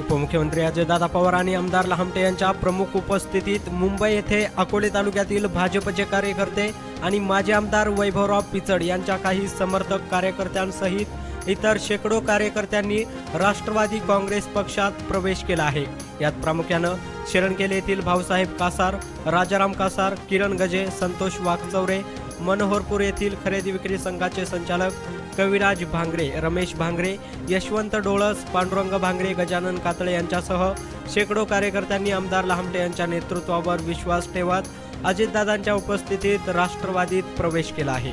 उपमुख्यमंत्री अजयदादा पवार आणि आमदार लहामटे यांच्या प्रमुख उपस्थितीत मुंबई येथे अकोले तालुक्यातील भाजपचे कार्यकर्ते आणि माजी आमदार वैभवराव पिचड यांच्या काही समर्थक कार्यकर्त्यांसहित इतर शेकडो कार्यकर्त्यांनी राष्ट्रवादी काँग्रेस पक्षात प्रवेश केला आहे. यात प्रामुख्यानं शिरणकेले येथील भाऊसाहेब कासार राजाराम कासार किरण गजे संतोष वाघचौरे मनोहरपूर येथील खरेदी विक्री संघाचे संचालक कविराज भांगरे रमेश भांगरे यशवंत डोळस पांडुरंग भांगरे गजानन कातळे यांच्यासह शेकडो कार्यकर्त्यांनी आमदार लहामटे यांच्या नेतृत्वावर विश्वास ठेवत अजितदादांच्या उपस्थितीत राष्ट्रवादीत प्रवेश केला आहे.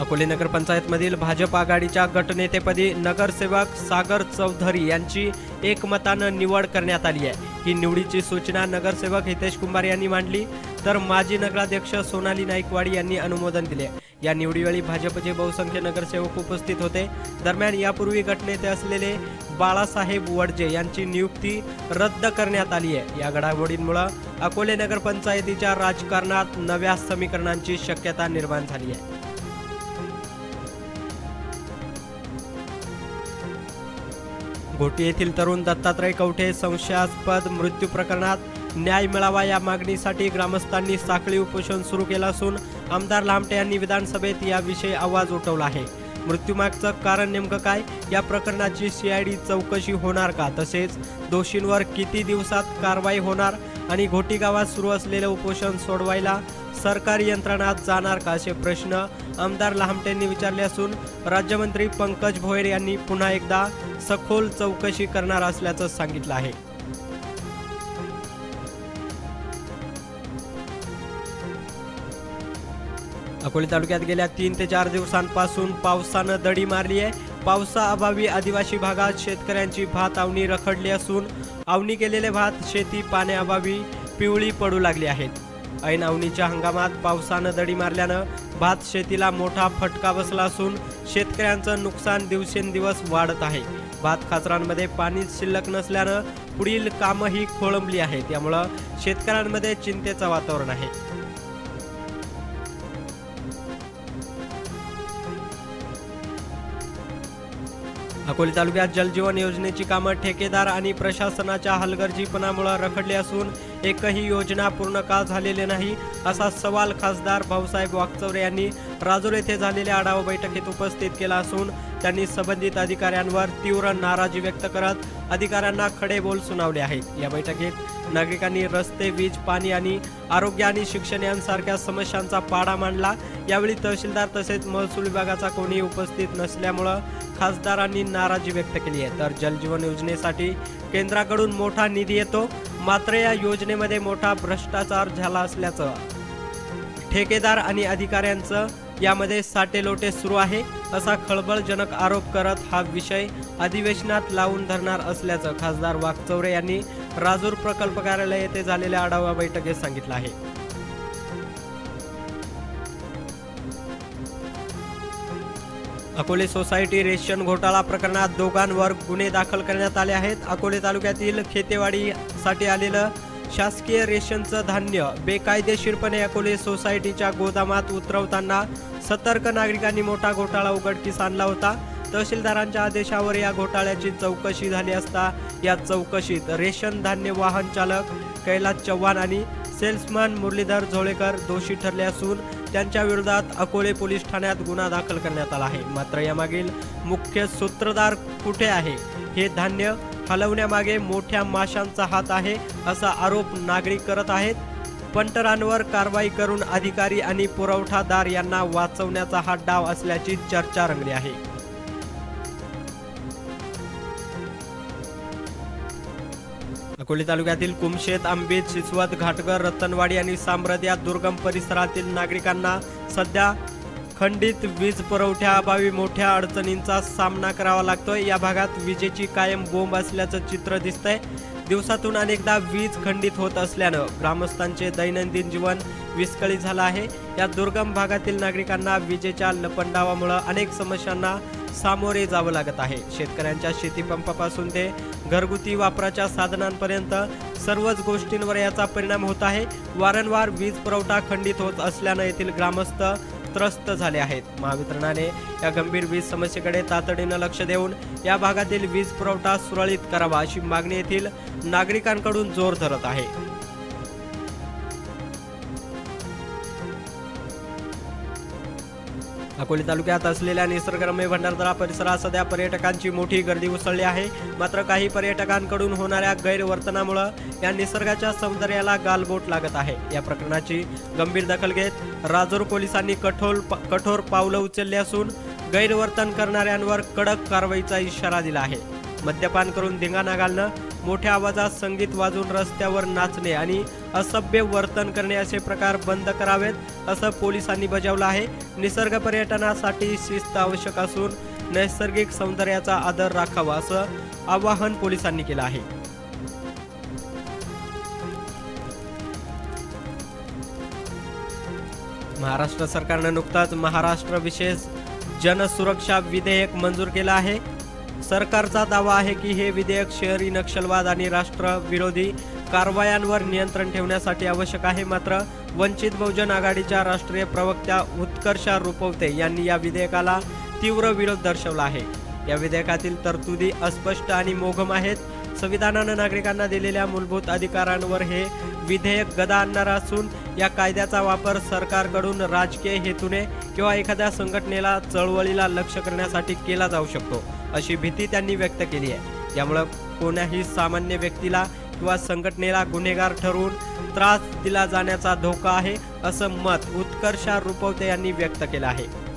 अकोले नगरपंचायतमधील भाजप आघाडीच्या गटनेतेपदी नगरसेवक सागर चौधरी यांची एकमतानं निवड करण्यात आली आहे. ही निवडीची सूचना नगरसेवक हितेश कुंभार यांनी मांडली. तर माजी नगराध्यक्ष सोनाली नाईकवाडी यांनी अनुमोदन दिले. या निवडीवेळी भाजपचे बहुसंख्य नगरसेवक उपस्थित होते. दरम्यान यापूर्वी गटनेते असलेले बाळासाहेब वडजे यांची नियुक्ती रद्द करण्यात आली आहे. या घडामोडींमुळे अकोले नगरपंचायतीच्या राजकारणात नव्या समीकरणांची शक्यता निर्माण झाली आहे. घोटी येथील तरुण दत्तात्रय कवठे संशयास्पद मृत्यू प्रकरणात न्याय मिळावा या मागणीसाठी ग्रामस्थांनी साखळी उपोषण सुरू केलं असून आमदार लामटे यांनी विधानसभेत याविषयी आवाज उठवला आहे. मृत्यूमागचं कारण नेमकं काय? या प्रकरणाची सीआयडी चौकशी होणार का? तसेच दोषींवर किती दिवसात कारवाई होणार? आणि घोटी गावात सुरू असलेलं उपोषण सोडवायला सरकारी यंत्रणात जाणार का असे प्रश्न आमदार लहामटेंनी विचारले असून राज्यमंत्री पंकज भोयर यांनी पुन्हा एकदा सखोल चौकशी करणार असल्याचं सांगितलं आहे. अकोले तालुक्यात गेल्या तीन ते चार दिवसांपासून पावसानं दडी मारली आहे. पावसाअभावी आदिवासी भागात शेतकऱ्यांची भात आवणी रखडली असून आवणी केलेले भात शेती पाण्याअभावी पिवळी पडू लागली आहेत. ऐनावणीच्या हंगामात पावसानं दडी मारल्यानं भात शेतीला मोठा फटका बसला असून शेतकऱ्यांचं नुकसान दिवसेंदिवस वाढत आहे. भात खाचरांमध्ये पाणीच शिल्लक नसल्यानं पुढील कामंही खोळंबली आहेत. त्यामुळं शेतकऱ्यांमध्ये चिंतेचं वातावरण आहे. अकोले तालुक्यात जलजीवन योजनेची कामं ठेकेदार आणि प्रशासनाच्या हलगर्जीपणामुळे रखडली असून एकही योजना पूर्ण का झालेली नाही असा सवाल खासदार भाऊसाहेब वागचौरे यांनी राजूर येथे झालेल्या आढावा बैठकीत उपस्थित केला असून त्यांनी संबंधित अधिकाऱ्यांवर तीव्र नाराजी व्यक्त करत अधिकाऱ्यांना खडे बोल सुनावले आहेत. या बैठकीत नागरिकांनी रस्ते वीज पाणी आणि आरोग्य आणि शिक्षण यांसारख्या समस्यांचा पाडा मांडला. यावेळी तहसीलदार तसेच महसूल विभागाचा कोणीही उपस्थित नसल्यामुळं खासदारांनी नाराजी व्यक्त केली आहे. तर जलजीवन योजनेसाठी केंद्राकडून मोठा निधी येतो. मात्र या योजनेमध्ये मोठा भ्रष्टाचार झाला असल्याचं ठेकेदार आणि अधिकाऱ्यांचं यामध्ये साटेलोटे सुरू आहे. असा खळबळजनक आरोप करत हा विषय अधिवेशनात लावून धरणार असल्याचं खासदार वाघचौरे यांनी राजूर प्रकल्प कार्यालय येथे झालेल्या आढावा बैठकीत सांगितलं आहे. अकोले सोसायटी रेशन घोटाळा प्रकरणात दोघांवर गुन्हे दाखल करण्यात आले आहेत. अकोले तालुक्यातील खेतेवाडीसाठी आलेलं शासकीय रेशनचं धान्य बेकायदेशीरपणे अकोले सोसायटीच्या गोदामात उतरवताना सतर्क नागरिकांनी मोठा घोटाळा उघडकीस आणला होता. तहसीलदारांच्या आदेशावर या घोटाळ्याची चौकशी झाली असता या चौकशीत रेशन धान्य वाहन चालक कैलास चव्हाण आणि सेल्समॅन मुरलीधर झोळेकर दोषी ठरले असून त्यांच्या विरोधात अकोले पोलीस ठाण्यात गुन्हा दाखल करण्यात आला आहे. मात्र यामागील मुख्य सूत्रधार कुठे आहे हे धान्य हलवण्यामागे मोठ्या माशांचा हात आहे असा आरोप नागरिक करत आहेत. पंटरांवर कारवाई करून अधिकारी आणि पुरवठादार यांना वाचवण्याचा हा डाव असल्याची चर्चा रंगली आहे. अकोले तालुक्यातील कुमशेत आंबेत शिसवत घाटगर रतनवाडी आणि साम्रद या दुर्गम परिसरातील नागरिकांना सध्या खंडित वीज पुरवठ्याअभावी मोठ्या अडचणींचा सामना करावा लागतोय. या भागात विजेची कायम बोंब असल्याचं चित्र दिसतंय. दिवसातून अनेकदा वीज खंडित होत असल्यानं ग्रामस्थांचे दैनंदिन जीवन विस्कळीत झालं आहे. या दुर्गम भागातील नागरिकांना विजेच्या लपंडावामुळं अनेक समस्यांना सामोरे जावं लागत आहे. शेतकऱ्यांच्या शेतीपंपापासून ते घरगुती वापराच्या साधनांपर्यंत सर्वच गोष्टींवर याचा परिणाम होत आहे. वारंवार वीज पुरवठा खंडित होत असल्यानं येथील ग्रामस्थ त्रस्त झाले आहेत. महावितरणाने या गंभीर वीज समस्येकडे तातडीनं लक्ष देऊन या भागातील वीज पुरवठा सुरळीत करावा अशी मागणी येथील नागरिकांकडून जोर धरत आहे. अकोले तालुक्यात असलेल्या निसर्गरम्य भंडारदरा परिसरात सध्या पर्यटकांची मोठी गर्दी उसळली आहे. मात्र काही पर्यटकांकडून होणाऱ्या गैरवर्तनामुळं या निसर्गाच्या सौंदर्याला गालबोट लागत आहे. या प्रकरणाची गंभीर दखल घेत राजूर पोलिसांनी कठोर कठोर पावलं उचलली असून गैरवर्तन करणाऱ्यांवर कडक कारवाईचा इशारा दिला आहे. मद्यपान करून धिंगाणा घालणं मोठ्या आवाजात संगीत वाजून रस्त्यावर नाचणे आणि असभ्य वर्तन करणे असे प्रकार बंद करावेत असं पोलिसांनी बजावलं आहे. निसर्ग पर्यटनासाठी शिस्त आवश्यक असून नैसर्गिक सौंदर्याचा आदर राखावा असं आवाहन पोलिसांनी केलं आहे. महाराष्ट्र सरकारनं नुकताच महाराष्ट्र विशेष जनसुरक्षा विधेयक मंजूर केलं आहे. सरकारचा दावा आहे की हे विधेयक शहरी नक्षलवाद आणि राष्ट्रविरोधी कारवायांवर नियंत्रण ठेवण्यासाठी आवश्यक आहे. मात्र वंचित बहुजन आघाडीच्या राष्ट्रीय प्रवक्त्या उत्कर्षा रुपवते यांनी या विधेयकाला तीव्र विरोध दर्शवला आहे. या विधेयकातील तरतुदी अस्पष्ट आणि मोघम आहेत. संविधानानं नागरिकांना दिलेल्या मूलभूत अधिकारांवर हे विधेयक गदा आणणार असून या कायद्याचा वापर सरकारकडून राजकीय हेतूने किंवा एखाद्या संघटनेला चळवळीला लक्ष करण्यासाठी केला जाऊ शकतो. अशी भीती त्यांनी व्यक्त केली आहे. त्यामुळं कोणाही सामान्य व्यक्तीला किंवा संघटनेला गुन्हेगार ठरवून त्रास दिला जाण्याचा धोका आहे असं मत उत्कर्षा रुपवते यांनी व्यक्त केलं आहे.